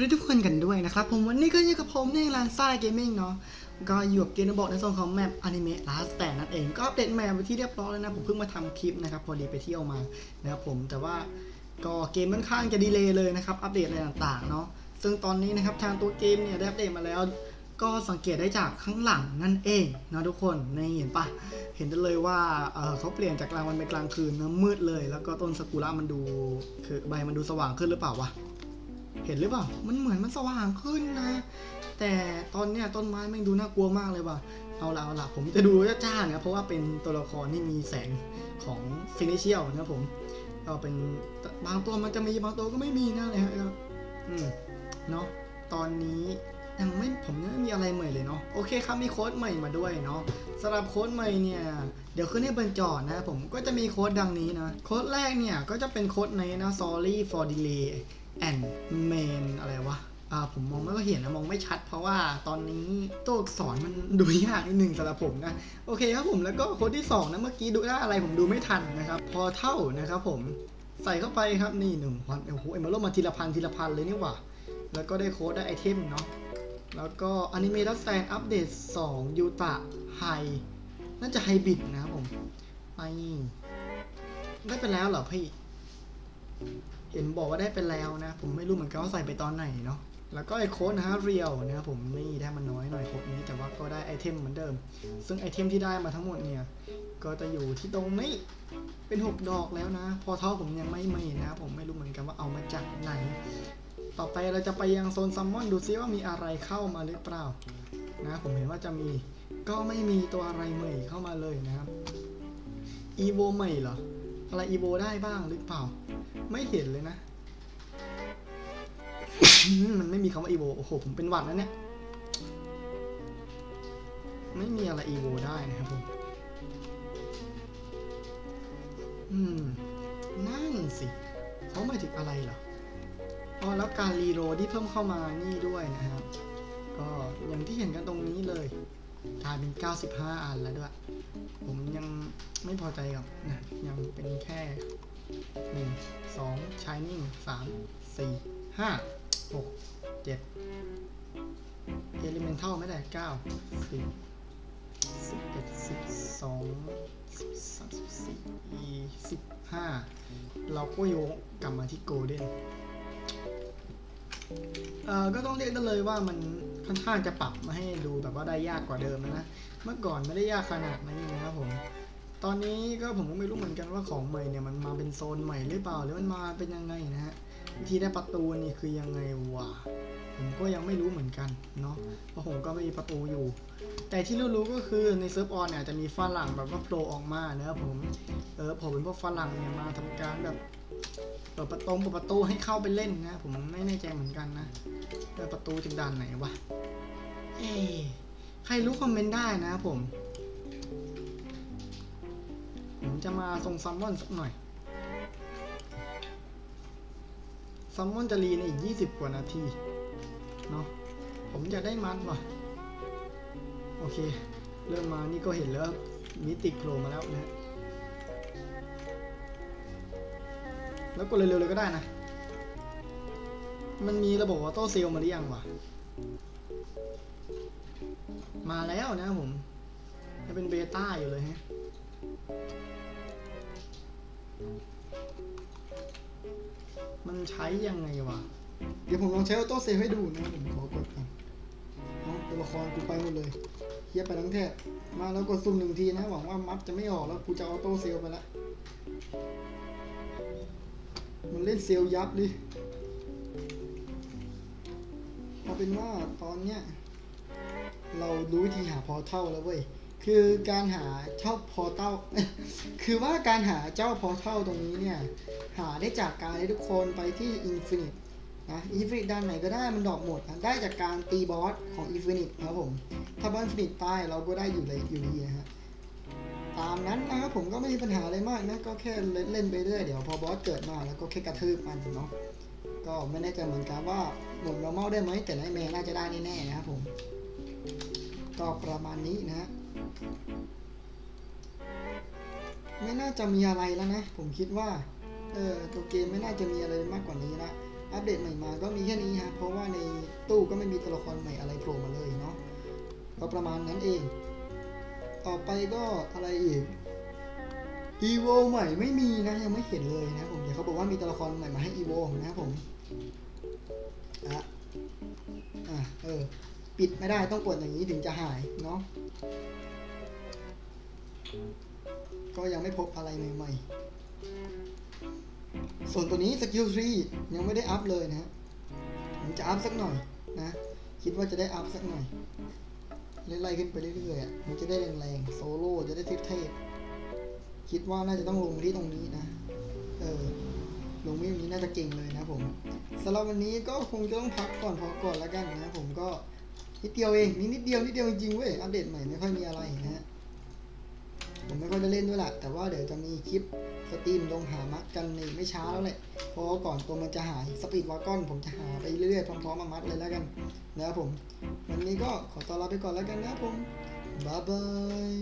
ดีทุกคนกันด้วยนะครับ ผมวันนี้ก็อยู่กับผมในร้านซ่าเกมมิ่งเนาะก็อยู่กับเกมบอกในโซนของแมปอนิเมะลาสแต่นั่นเองก็อัปเดตแมปไปที่เรียบร้อยแล้วนะ ผมเพิ่งมาทำคลิปนะครับ พอดีไปเที่ยวมานะครับผมแต่ว่าก็เกมค่อนข้างจะดีเลย์เลยนะครับ อัปเดตอะไรต่างๆเนาะซึ่งตอนนี้นะครับทางตัวเกมเนี่ยได้อัปเดตมาแล้ว ก็สังเกตได้จากข้างหลังนั่นเองนะทุกคนในเห็นปะเห็นได้เลยว่าเขาเปลี่ยนจากกลางวันเป็นกลางคืนนะมืดเลย แล้วก็ต้นซากุระมันดูคือใบมันดูสว่างขึ้นหรือเปล่าวะ เห็นหรือเปล่า มันเหมือนมันสว่างขึ้นนะ แต่ตอนเนี้ยต้นไม้แม่งดูน่ากลัวมากเลยว่ะ เอาละเอาละผมจะดูจ้าๆนะเพราะว่าเป็นตัวละครที่มีแสงของฟินิเชียลนะผมก็เป็นบางตัวมันจะมีบางตัวก็ไม่มีนะเลยครับอืมเนาะตอนนี้ยังไม่ผมยังไม่มีอะไรใหม่เลยเนาะโอเคครับมีโค้ดใหม่มาด้วยเนาะสำหรับโค้ดใหม่เนี่ยเดี๋ยวขึ้นให้บนจอนะผมก็จะมีโค้ดดังนี้นะโค้ดแรกเนี่ยก็จะเป็นโค้ดในนะ sorry for delay and main อะไรวะอ่าผมมองไม่ค่อยเห็นนะมองไม่ชัด เพราะว่าตอนนี้ตัวอักษรมันดูยากนิดหนึ่งสำหรับผมนะโอเคครับผมแล้วก็โค้ดที่2นะเมื่อกี้ดูได้อะไรผมดูไม่ทันนะครับพอเท่านะครับผมใส่เข้าไปครับนี่หนึ่งพันโอ้โหเอ็มมาโลมาทีละพันทีละพันเลยนี่หว่าแล้วก็ได้โค้ดได้ไอเทมเนาะแล้วก็อนิเมะดัสแซงอัปเดต2ยูตะไฮน่าจะไฮบิดนะครับผมไอได้ไปแล้วเหรอพี่ เห็นบอกว่าได้ไปแล้วนะ ผมไม่รู้เหมือนกันว่าใส่ไปตอนไหนเนาะ แล้วก็ไอโค้ดนะฮะเรียวนะครับผมนี่ได้มันน้อยหน่อยโค้ดนี้แต่ว่าก็ได้ไอเทมเหมือนเดิม ซึ่งไอเทมที่ได้มาทั้งหมดเนี่ย ก็จะอยู่ที่ตรงนี้ เป็น 6 ดอกแล้วนะ พอเท่าผมยังไม่มีนะ ผมไม่รู้เหมือนกันว่าเอามาจากไหน ต่อไปเราจะไปยังโซนซัมมอนดูซิว่ามีอะไรเข้ามาหรือเปล่า นะ ผมเห็นว่าจะมี ก็ไม่มีตัวอะไรใหม่เข้ามาเลยนะครับอีโวใหม่เหรอ อะไรอีโวได้บ้างหรือเปล่า ไม่เห็นเลยนะ มันไม่มีคำว่าอีโวโอ้โห ผมเป็นหวัดแล้วเนี่ย ไม่มีอะไรอีโวได้นะครับผม อืม นั่นสิ เขาหมายถึงอะไรเหรออ๋อแล้วการรีโหลดที่เพิ่มเข้ามานี่ด้วยนะครับ ก็อย่างที่เห็นกันตรงนี้เลยกลายเป็น 95 อันแล้วด้วย ผมยังไม่พอใจกับนะยังเป็นแค่ หนึ่งสองชายนิ่งสามสี่ห้าหกเจ็ดเอลิเมนทัลไม่ได้เก้าสิบสิบเอ็ดสิบสองสิบสามสิบสี่สิบห้าเราก็โยกกลับมาที่โกลเด้นเอ่อก็ต้องเรียกได้เลยว่ามันค่อนข้างจะปรับมาให้ดูแบบว่าได้ยากกว่าเดิมนะเมื่อก่อนไม่ได้ยากขนาดนี้นะครับผม ตอนนี้ก็ผมก็ไม่รู้เหมือนกันว่าของใหม่เนี่ยมันมาเป็นโซนใหม่หรือเปล่าหรือมันมาเป็นยังไงนะฮะวิธีได้ประตูนี่คือยังไงวะผมก็ยังไม่รู้เหมือนกันเนาะเพราะผมก็ไม่มีประตูอยู่ แต่ที่รู้ๆก็คือในเซิร์ฟออนเนี่ยจะมีฝรั่งแบบว่าโผล่ออกมานะครับผมเออผมเป็นพวกฝรั่งเนี่ยมาทำการแบบเปิดประตูเปิดประตูให้เข้าไปเล่นนะ ผมไม่แน่ใจเหมือนกันนะเปิดประตูจากด่านไหนวะเอ๊ใครรู้คอมเมนต์ได้นะครับผม จะมาส่งซัมมอนสักหน่อย ซัมมอนจะรีในอีก 20 กว่านาที เนาะ ผมจะได้มันว่ะ โอเค เริ่มมานี่ก็เห็นแล้วมิติโผล่มาแล้วนะแล้วกดเร็วๆเลยก็ได้นะ มันมีระบบออโต้เซลมาหรือยังวะ มาแล้วนะผมยังเป็นเบต้าอยู่เลยฮะ มันใช้ยังไงวะ เดี๋ยวผมลองใช้ออโต้เซฟให้ดูนะผมขอกดก่อนเอาตัวละครกูไปหมดเลยเฮียไปทั้งแทบมาแล้วกดซุ่มหนึ่งทีนะ หวังว่ามัดจะไม่ออกแล้วกูจะออโต้เซลไปละ มันเล่นเซลยับดิเอาเป็นว่าตอนเนี้ยเรารู้วิธีหาพอเท่าแล้วเว้ย คือการหาเจ้าพอเท่าคือว่าการหาเจ้าพอเท่าตรงนี้เนี่ย หาได้จากการที่ทุกคนไปที่ Infinite นะ Infinite ด้านไหนก็ได้มันดอกหมดนะได้จากการตีบอสของ Infinite นะครับผม ถ้าบอส Infinite ตายเราก็ได้อยู่เลยอยู่ดีนะฮะตามนั้นนะครับผมก็ไม่มีปัญหาอะไรมากนะ ก็แค่เล่นเล่นไปเรื่อยเดี๋ยวพอบอสเกิดมาแล้วก็แค่กระทืบมันเนาะก็ไม่แน่ใจเหมือนกันว่าหมด normal ได้ไหมแต่ในเมย์น่าจะได้แน่ๆนะครับผมก็ประมาณนี้นะฮะ ไม่น่าจะมีอะไรแล้วนะ ผมคิดว่า เออตัวเกมไม่น่าจะมีอะไรมากกว่านี้ละอัปเดตใหม่มาก็มีแค่นี้ฮะเพราะว่าในตู้ก็ไม่มีตัวละครใหม่อะไรโผล่มาเลยเนาะก็ประมาณนั้นเอง ต่อไปก็อะไรอีกอีโวใหม่ไม่มีนะยังไม่เห็นเลยนะผมเดี๋ยวเขาบอกว่ามีตัวละครใหม่มาให้อีโวนะครับผมอะอะเออ ปิดไม่ได้ต้องกดอย่างนี้ถึงจะหายเนาะ ก็ยังไม่พบอะไรใหม่ๆ ส่วนตัวนี้สกิลทรียังไม่ได้อัพเลยนะผมจะอัพสักหน่อยนะ คิดว่าจะได้อัพสักหน่อยไล่ๆขึ้นไปเรื่อยๆมันจะได้แรงๆโซโล่จะได้เทพๆคิดว่าน่าจะต้องลงที่ตรงนี้นะ เออลงที่ตรงนี้น่าจะเก่งเลยนะผมสำหรับวันนี้ก็คงจะต้องพักก่อนพอก่อนแล้วกันนะผมก็นิดเดียวเองนี่นิดเดียวนิดเดียวจริงๆเว้ยอัปเดตใหม่ไม่ค่อยมีอะไรนะฮะ ผมไม่ค่อยจะเล่นด้วยแหละแต่ว่าเดี๋ยวจะมีคลิปสตรีมลงหามัดกันในไม่ช้าแล้วแหละเพราะก่อนตัวมันจะหายสปีดวากอนผมจะหาไปเรื่อยๆพร้อมๆมามัดเลยแล้วกันนะครับผม วันนี้ก็ขอตัวลาไปก่อนแล้วกันนะครับผมบ๊ายบาย